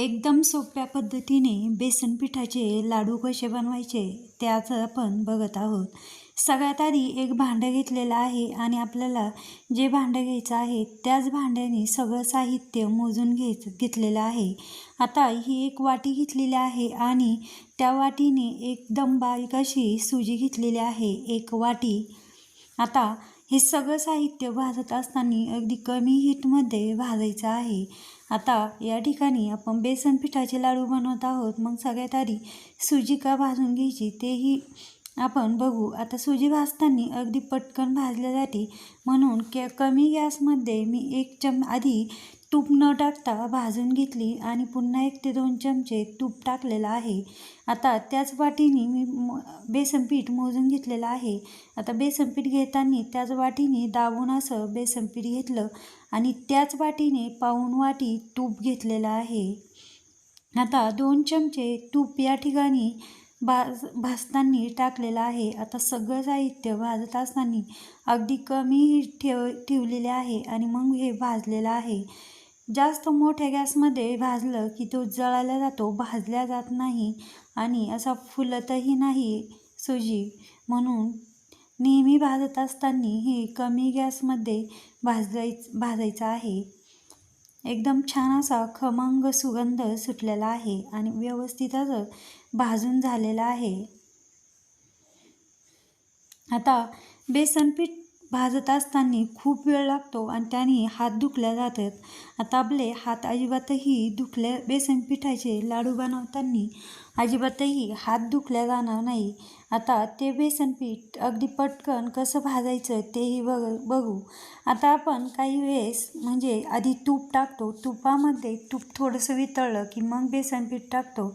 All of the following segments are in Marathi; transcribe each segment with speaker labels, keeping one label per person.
Speaker 1: एकदम सोप्या पद्धतीने बेसन पिठाचे लाडू कसे बनवायचे त्याच आपण बघत आहोत. सगळ्यात आधी एक भांडं घेतलेलं आहे आणि आपल्याला जे भांडं घ्यायचं आहे त्याच भांड्याने सगळं साहित्य मोजून घेत घेतलेलं आहे. आता ही एक वाटी घेतलेली आहे आणि त्या वाटीने एकदम बारीक अशी सुजी घेतलेली आहे एक वाटी. आता हे सगळं साहित्य भाजत असताना अगदी कमी हीटमध्ये भाजायचं आहे. आता या ठिकाणी आपण बेसन पिठाचे लाडू बनवत आहोत. मग सगळ्यात आधी सुजी का भाजून घ्यायची. तेही आपण बघू. आता सुजी भाजताना अगदी पटकन भाजल्या जाते. म्हणून के कमी गॅसमध्ये मी एक चम आधी तूप न टाकता भाजून घेतली आणि पुन्हा एक ते दोन चमचे तूप टाकलेलं आहे. आता त्याच वाटीने मी म बेसनपीठ मोजून घेतलेलं आहे. आता बेसनपीठ घेताना त्याच वाटीने दाबून असं बेसनपीठ घेतलं आणि त्याच वाटीने पाऊण वाटी तूप घेतलेलं आहे. आता दोन चमचे तूप या ठिकाणी भाज भाजताना टाकलेलं आहे. आता सगळं साहित्य भाजत असताना अगदी कमी ठेव ठेवलेले आहे आणि मग हे भाजलेलं आहे. जास्त मोठ्या गॅसमध्ये भाजलं की तो जळाला जातो भाजल्या जात नाही आणि असा फुलतही नाही सुजी. म्हणून नेहमी भाजत असताना हे कमी गॅसमध्ये भाजायच भाजायचं आहे. एकदम छान असा खमंग सुगंध सुटलेला आहे आणि व्यवस्थित असं भाजून झालेलं आहे. आता बेसन पीठ भाजत असताना खूप वेळ लागतो आणि त्याने हात दुखल्या जातात. आता आपले हात अजिबातही दुखल्या बेसन पिठाचे लाडू बनवताना अजिबातही हात दुखल्या जाणार नाही. आता ते बेसन पीठ अगदी पटकन कसं भाजायचं तेही बघ बघू. आता आपण काही वेळेस म्हणजे आधी तूप टाकतो. तुपामध्ये तूप थोडंसं वितळलं की मग बेसन पीठ टाकतो.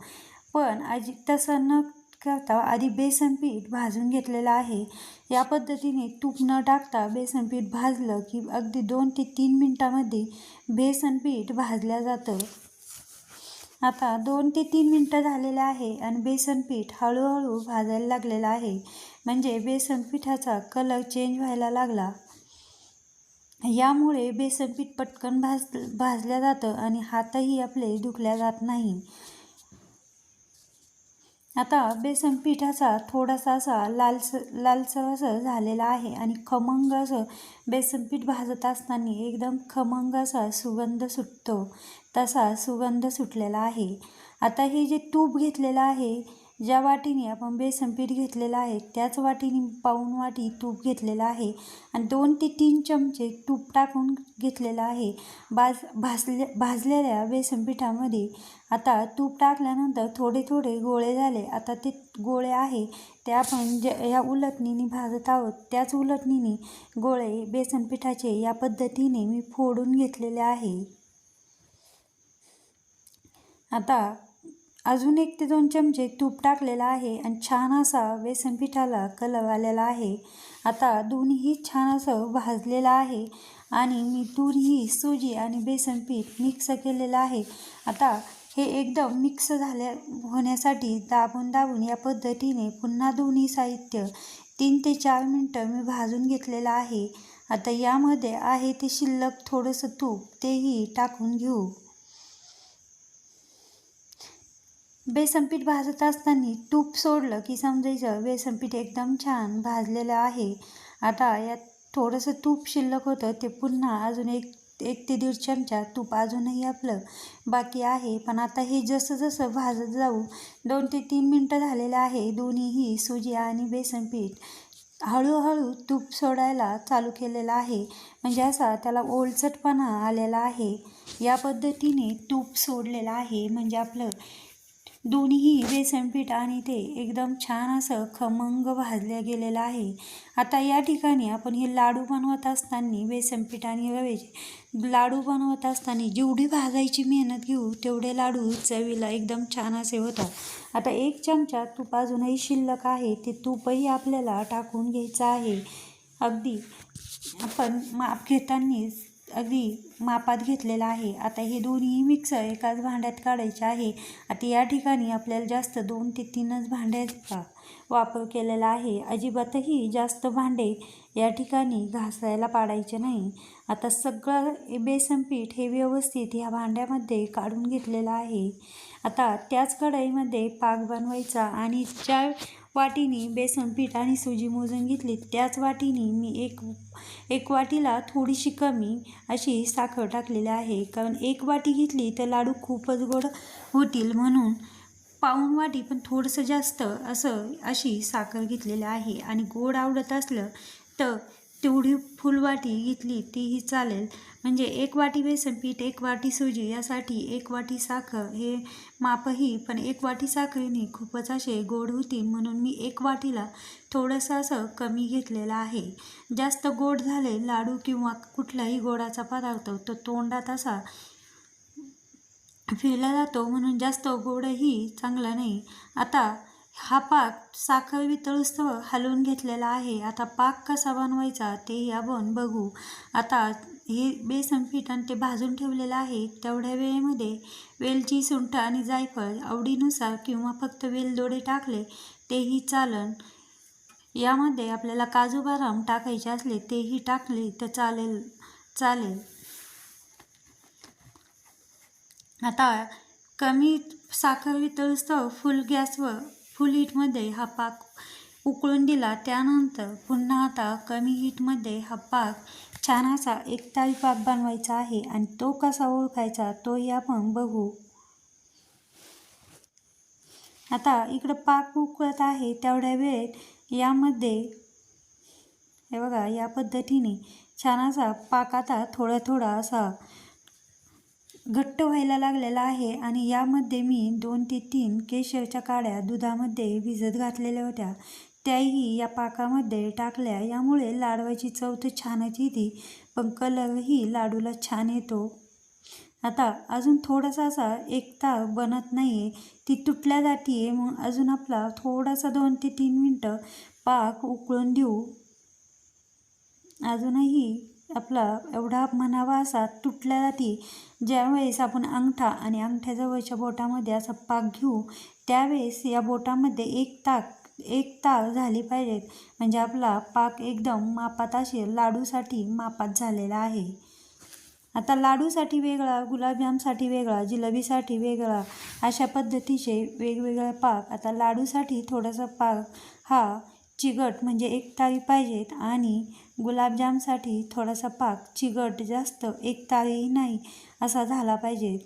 Speaker 1: पण आजी तसं न करता आधी बेसन पीठ भाजून घेतलेलं आहे. या पद्धतीने तूप न टाकता बेसन पीठ भाजलं की अगदी दोन ते तीन मिनटामध्ये बेसन पीठ भाजलं जातं. आता दोन ते तीन मिनटं झालेले आहे आणि बेसन पीठ हळूहळू भाजायला लागलेलं आहे. म्हणजे बेसन पिठाचा कलर चेंज व्हायला लागला. यामुळे बेसन पीठ पटकन भाज भाजलं जातं आणि हातही आपले दुखल्या जात नाही. आता बेसन पिठाचा थोडासा असा लालस लालसर असं झालेला आहे आणि खमंग असं बेसन पीठ भाजत असताना एकदम खमंग असा सुगंध सुटतो तसा सुगंध सुटलेला आहे. आता हे जे तूप घेतलेलं आहे ज्या वाटीने आपण बेसन पीठ घेतलेलं आहे त्याच वाटीने पाऊण वाटी तूप घेतलेलं आहे आणि दोन ते तीन चमचे तूप टाकून घेतलेलं आहे. भाज भाजले भाजलेल्या बेसन पिठामध्ये आता तूप टाकल्यानंतर थोडे थोडे गोळे झाले. आता ते गोळे आहे ते आपण जे या उलटणीने भाजत आहोत त्याच उलटणीने गोळे बेसन पिठाचे या पद्धतीने मी फोडून घेतलेले आहे. आता अजून एक ते दोन चमचे तूप टाकलेलं आहे आणि छान असा बेसन पिठाला कलर आलेला आहे. आता दोन्ही छान असं भाजलेलं आहे आणि मी दोन्ही सुजी आणि बेसन पीठ मिक्स केलेलं आहे. आता हे एकदम मिक्स झाल्या होण्यासाठी दाबून दाबून या पद्धतीने पुन्हा दोन्ही साहित्य तीन ते चार मिनटं मी भाजून घेतलेलं आहे. आता यामध्ये आहे ते शिल्लक थोडंसं तूप तेही टाकून घेऊ. बेसन पीठ भाजत असताना तूप सोडलं की समजायचं बेसन पीठ एकदम छान भाजलेलं आहे. आता यात थोडंसं तूप शिल्लक होतं ते पुन्हा अजून एक एक ते दीड चमचा तूप अजूनही आपलं बाकी आहे. पण आता हे जसं जसं भाजत जाऊ दोन ते तीन मिनटं झालेलं आहे. दोन्हीही सुजी आणि बेसन पीठ हळूहळू तूप सोडायला चालू केलेलं आहे. म्हणजे असा त्याला ओलचटपणा आलेला आहे. या पद्धतीने तूप सोडलेलं आहे. म्हणजे आपलं दोन्हीही बेसन पीठ आणि ते एकदम छान असं खमंग भाजल्या गेलेलं आहे. आता या ठिकाणी आपण हे लाडू बनवत असताना बेसन पीठ आणि रव्याचे लाडू बनवत असताना जेवढी भाजायची मेहनत घेऊ तेवढे लाडू चवीला एकदम छान असे होतात. आता एक चमचा तूप अजूनही शिल्लक आहे. ते तूपही आपल्याला टाकून घ्यायचं आहे. अगदी आपण माप घेतानाच अगदी मापात घेतलेलं आहे. आता हे दोन्ही मिक्सर एकाच भांड्यात काढायचे आहे. आता या ठिकाणी आपल्याला जास्त दोन ते तीनच भांड्याचा वापर केलेला आहे. अजिबातही जास्त भांडे या ठिकाणी घासायला पाडायचे नाही. आता सगळं बेसन पीठ हे व्यवस्थित ह्या भांड्यामध्ये काढून घेतलेलं आहे. आता त्याच कढईमध्ये पाक बनवायचा आणि ज्या वाटीने बेसन पीठ आणि सुजी मोजून घेतली. त्याच वाटीने मी एक एक वाटीला थोडीशी कमी अशी साखर टाकलेली आहे. कारण एक वाटी घेतली तर लाडू खूपच गोड होतील म्हणून पाऊण वाटी पण थोडंसं जास्त असं अशी साखर घेतलेली आहे. आणि गोड आवडत असलं तर तेवढी फुलवाटी घेतली तीही चालेल. म्हणजे एक वाटी बेसन पीठ एक वाटी सुजी यासाठी एक वाटी साखर हे मापही पण एक वाटी साखरेने खूपच असे गोड होतील म्हणून मी एक वाटीला थोडंसं असं कमी घेतलेलं आहे. जास्त गोड झाले लाडू किंवा कुठलाही गोडाचा पदार्थ तो तोंडात असा फिरला जातो म्हणून जास्त गोडही चांगला नाही. आता हा पाक साखर वितळस्तव हलवून घेतलेला आहे. आता पाक कसा बनवायचा तेही आपण बघू. आता हे बेसन पीठ आणि ते भाजून ठेवलेलं आहे. तेवढ्या वेळेमध्ये वेलची सुंठ आणि जायफळ आवडीनुसार किंवा फक्त वेलदोडे टाकले तेही चालन. यामध्ये आपल्याला काजू बदाम टाकायचे असले तेही टाकले तर चालेल चालेल. आता कमी साखर वितळस्तव फुल गॅसवर फुल हीटमध्ये हा पाक उकळून दिला. त्यानंतर पुन्हा आता कमी हीटमध्ये हा पाक छान असा एकताळी पाक बनवायचा आहे आणि तो कसा ओळखायचा तोही आपण बघू. आता इकडं पाक उकळत आहे तेवढ्या वेळेत यामध्ये हे बघा या पद्धतीने छान असा पाक आता थोडा थोडा असा घट्ट व्हायला लागलेला आहे आणि यामध्ये मी दोन ते तीन केशरच्या काड्या दुधामध्ये भिजत घातलेल्या होत्या. त्याही या पाकामध्ये टाकल्या. यामुळे लाडवाची चव तर छानच येते पण कलरही लाडूला छान येतो. आता अजून थोडासा असा एक ताक बनत नाही आहे ती तुटल्या जाती आहे मग अजून आपला थोडासा दोन ते तीन मिनटं पाक उकळून देऊ. अजूनही आपला एवढा म्हणावा असा तुटल्या जाती. ज्यावेळेस आपण अंगठा आणि अंगठ्याजवळच्या बोटामध्ये असा पाक घेऊ त्यावेळेस या बोटामध्ये एक ताक एक ताल झाली पाहिजेत. म्हणजे आपला पाक एकदम मापात असेल लाडूसाठी मापात झालेला आहे. आता लाडूसाठी वेगळा गुलाबजामसाठी वेगळा जिलेबीसाठी वेगळा अशा पद्धतीचे वेगवेगळे पाक. आता लाडूसाठी थोडासा पाक हा चिगट म्हणजे एक ताळी पाहिजेत आणि गुलाबजामसाठी थोडासा पाक चिगट जास्त एक तारीही नाही असा झाला पाहिजे.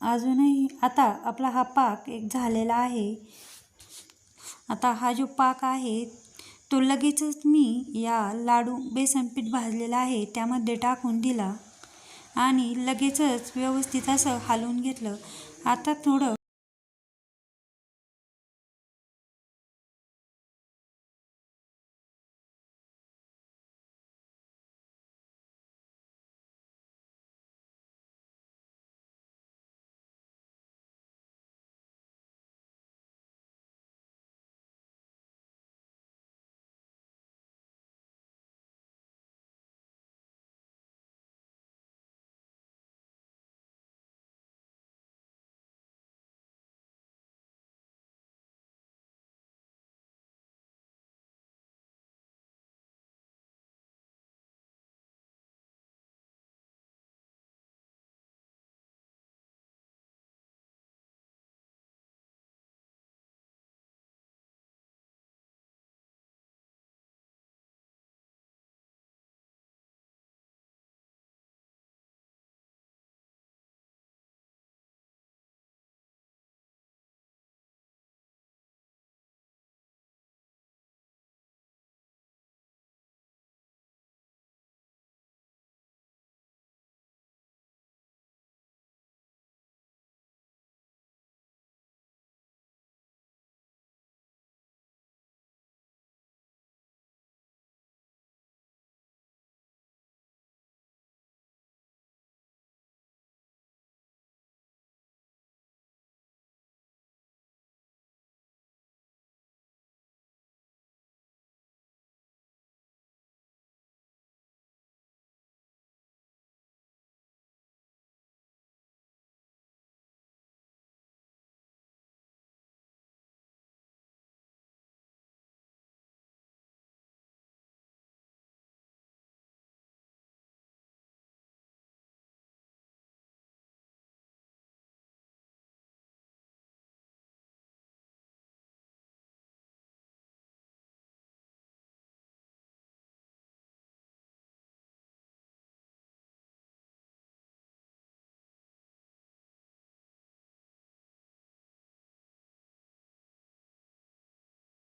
Speaker 1: अजूनही आता आपला हा पाक एक झालेला आहे. आता हा जो पाक आहे तो लगेचच मी या लाडू बेसन पीठ भाजलेला आहे त्यामध्ये टाकून दिला आणि लगेचच व्यवस्थित असं हलवून घेतलं. आता थोडं